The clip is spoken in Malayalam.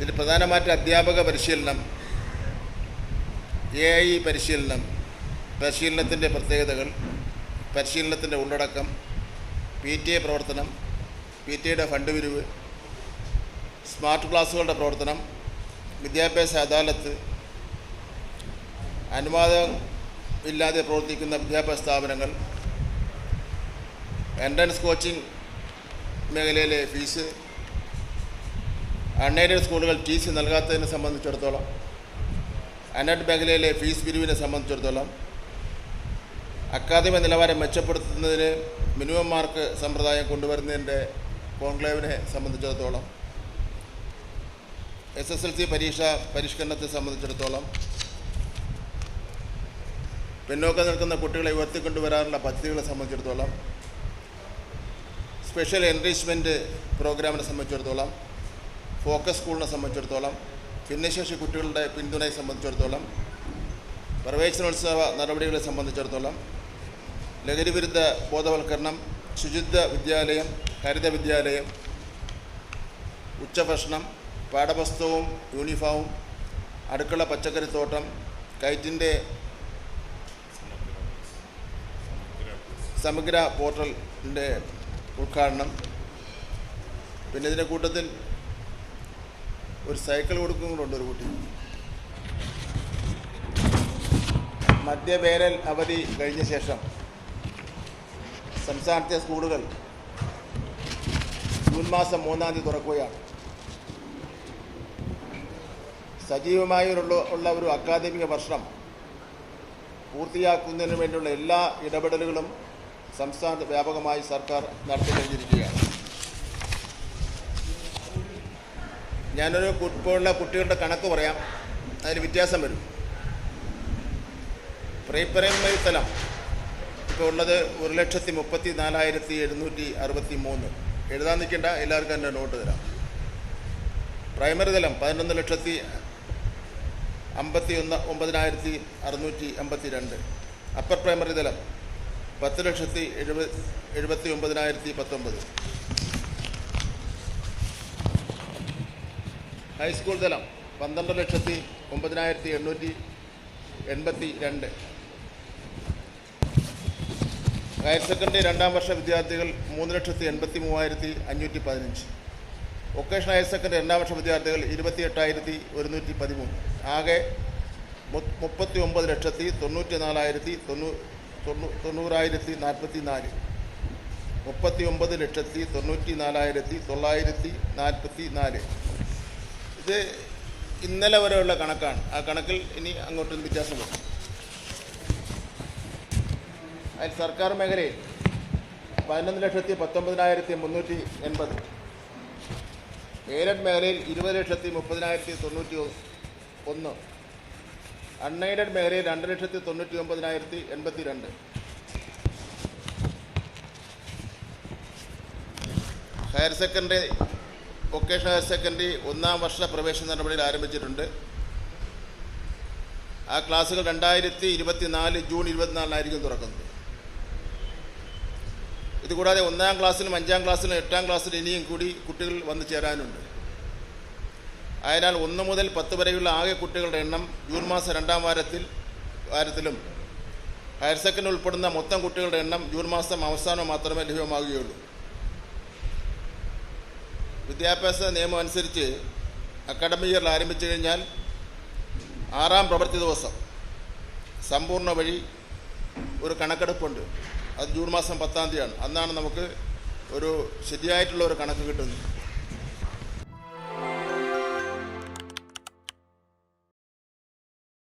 ഇതിൽ പ്രധാനമായിട്ട് അധ്യാപക പരിശീലനം എ ഐ പരിശീലനം പരിശീലനത്തിന്റെ പ്രത്യേകതകൾ പരിശീലനത്തിന്റെ ഉള്ളടക്കം പി ടി എ പ്രവർത്തനം പി ടി എയുടെ ഫണ്ട് പിരിവ് സ്മാർട്ട് ക്ലാസ്സുകളുടെ പ്രവർത്തനം വിദ്യാഭ്യാസ അദാലത്ത് അനുവാദം ഇല്ലാതെ പ്രവർത്തിക്കുന്ന വിദ്യാഭ്യാസ സ്ഥാപനങ്ങൾ എൻട്രൻസ് കോച്ചിങ് മേഖലയിലെ ഫീസ് അൺഎയ്ഡഡ് സ്കൂളുകൾ ടി സി നൽകാത്തതിനെ സംബന്ധിച്ചിടത്തോളം അൺഎയ്ഡ് മേഖലയിലെ ഫീസ് പിരിവിനെ സംബന്ധിച്ചിടത്തോളം അക്കാദമിക നിലവാരം മെച്ചപ്പെടുത്തുന്നതിന് മിനിമം മാർക്ക് സമ്പ്രദായം കൊണ്ടുവരുന്നതിന്റെ കോൺക്ലേവിനെ സംബന്ധിച്ചിടത്തോളം എസ് എസ് എൽ സി പരീക്ഷ പരിഷ്കരണത്തെ സംബന്ധിച്ചിടത്തോളം പിന്നോക്കം നിൽക്കുന്ന കുട്ടികളെ ഉയർത്തിക്കൊണ്ടുവരാനുള്ള പദ്ധതികളെ സംബന്ധിച്ചിടത്തോളം സ്പെഷ്യൽ എൻറിച്ച്മെന്റ് പ്രോഗ്രാമിനെ സംബന്ധിച്ചിടത്തോളം ഫോക്കസ് സ്കൂളിനെ സംബന്ധിച്ചിടത്തോളം ഭിന്നശേഷി കുട്ടികളുടെ പിന്തുണയെ സംബന്ധിച്ചിടത്തോളം പ്രവേശനോത്സവ നടപടികളെ സംബന്ധിച്ചിടത്തോളം ലഹരിവിരുദ്ധ ബോധവൽക്കരണം ശുചിത്വ വിദ്യാലയം ഹരിത വിദ്യാലയം ഉച്ചഭക്ഷണം പാഠപുസ്തകവും യൂണിഫോമും അടുക്കള പച്ചക്കറിത്തോട്ടം കയറ്റിന്റെ സമഗ്ര പോർട്ടലിന്റെ ഉദ്ഘാടനം പിന്നെ ഇതിന്റെ കൂട്ടത്തിൽ ഒരു സൈക്കിൾ കൊടുക്കുന്നുണ്ട് ഒരു കുട്ടി. മധ്യവേനൽ അവധി കഴിഞ്ഞ ശേഷം സംസ്ഥാനത്തെ സ്കൂളുകൾ ജൂൺ മാസം മൂന്നാം തീയതി തുറക്കുകയാണ്. സജീവമായി ഉള്ള ഒരു അക്കാദമിക വർഷം പൂർത്തിയാക്കുന്നതിന് വേണ്ടിയുള്ള എല്ലാ ഇടപെടലുകളും സംസ്ഥാനത്ത് വ്യാപകമായി സർക്കാർ നടത്തി കഴിഞ്ഞിരിക്കുകയാണ്. ഞാനൊരു ഇപ്പോഴുള്ള കുട്ടികളുടെ കണക്ക് പറയാം. അതിൽ വ്യത്യാസം വരും. പ്രീ പ്രൈമറി തലം ഇപ്പോൾ ഉള്ളത് ഒരു ലക്ഷത്തി മുപ്പത്തി നാലായിരത്തി എഴുന്നൂറ്റി അറുപത്തി മൂന്ന്. എഴുതാൻ നിൽക്കേണ്ട എല്ലാവർക്കും എന്റെ നോട്ട് തരാം. പ്രൈമറി തലം പതിനൊന്ന് ലക്ഷത്തി അമ്പത്തി ഒന്ന് ഒമ്പതിനായിരത്തി അറുന്നൂറ്റി അമ്പത്തി രണ്ട് അപ്പർ പ്രൈമറി തലം പത്ത് ലക്ഷത്തി എഴുപത് എഴുപത്തി ഒമ്പതിനായിരത്തി പത്തൊമ്പത്. ഹൈസ്കൂൾ തലം പന്ത്രണ്ട് ലക്ഷത്തി ഒമ്പതിനായിരത്തി എണ്ണൂറ്റി എൺപത്തി രണ്ട് ഹയർ സെക്കൻഡറി രണ്ടാം വർഷ വിദ്യാർത്ഥികൾ മൂന്ന് ലക്ഷത്തി എൺപത്തി മൂവായിരത്തി അഞ്ഞൂറ്റി പതിനഞ്ച്. വൊക്കേഷണൽ ഹയർ സെക്കൻഡറി രണ്ടാം വർഷ വിദ്യാർത്ഥികൾ ഇരുപത്തി എട്ടായിരത്തി ഒരുന്നൂറ്റി പതിമൂന്ന്. ആകെ മുപ്പത്തി ഒമ്പത് ലക്ഷത്തി തൊണ്ണൂറ്റി നാലായിരത്തി തൊണ്ണൂ- തൊണ്ണൂറായിരത്തി നാൽപ്പത്തി നാല് മുപ്പത്തി ഒമ്പത് ലക്ഷത്തി തൊണ്ണൂറ്റി നാലായിരത്തി തൊള്ളായിരത്തി നാൽപ്പത്തി നാല് ഇത് ഇന്നലെ വരെയുള്ള കണക്കാണ്. ആ കണക്കിൽ ഇനി അങ്ങോട്ടും വ്യത്യാസം വരും. അതിൽ സർക്കാർ മേഖലയിൽ പതിനൊന്ന് ലക്ഷത്തി പത്തൊമ്പതിനായിരത്തി മുന്നൂറ്റി എൺപത്. എയ്ഡഡ് മേഖലയിൽ ഇരുപത് ലക്ഷത്തി മുപ്പതിനായിരത്തി തൊണ്ണൂറ്റി ഒന്ന്. അൺഎയ്ഡഡ് മേഖലയിൽ രണ്ട് ലക്ഷത്തി തൊണ്ണൂറ്റി ഒമ്പതിനായിരത്തി എൺപത്തി രണ്ട് higher secondary vocational higher secondary ഒന്നാം വർഷ പ്രവേശന നടപടികൾ ആരംഭിച്ചിട്ടുണ്ട്. ആ ക്ലാസ്സുകൾ രണ്ടായിരത്തി ഇരുപത്തി നാല് ജൂൺ ഇരുപത്തിനാലിനായിരിക്കും തുറക്കുന്നത്. ഇതുകൂടാതെ ഒന്നാം ക്ലാസ്സിലും അഞ്ചാം ക്ലാസ്സിലും എട്ടാം ക്ലാസ്സിലും ഇനിയും കൂടി കുട്ടികൾ വന്നു ചേരാനുണ്ട്. അതിനാൽ ഒന്ന് മുതൽ പത്ത് വരെയുള്ള ആകെ കുട്ടികളുടെ എണ്ണം ജൂൺ മാസം രണ്ടാം വാരത്തിൽ വാരത്തിലും ഹയർ സെക്കൻഡറി ഉൾപ്പെടുന്ന മൊത്തം കുട്ടികളുടെ എണ്ണം ജൂൺ മാസം അവസാനം മാത്രമേ ലഭ്യമാകുകയുള്ളൂ. വിദ്യാഭ്യാസ നിയമം അനുസരിച്ച് അക്കാഡമിക് ഇയറിൽ ആരംഭിച്ചു കഴിഞ്ഞാൽ ആറാം പ്രവൃത്തി ദിവസം സമ്പൂർണ വഴി ഒരു കണക്കെടുപ്പുണ്ട്. അത് ജൂൺ മാസം പത്താം തീയതിയാണ്. അന്നാണ് നമുക്ക് ഒരു ശരിയായിട്ടുള്ള ഒരു കണക്ക് കിട്ടുന്നത്.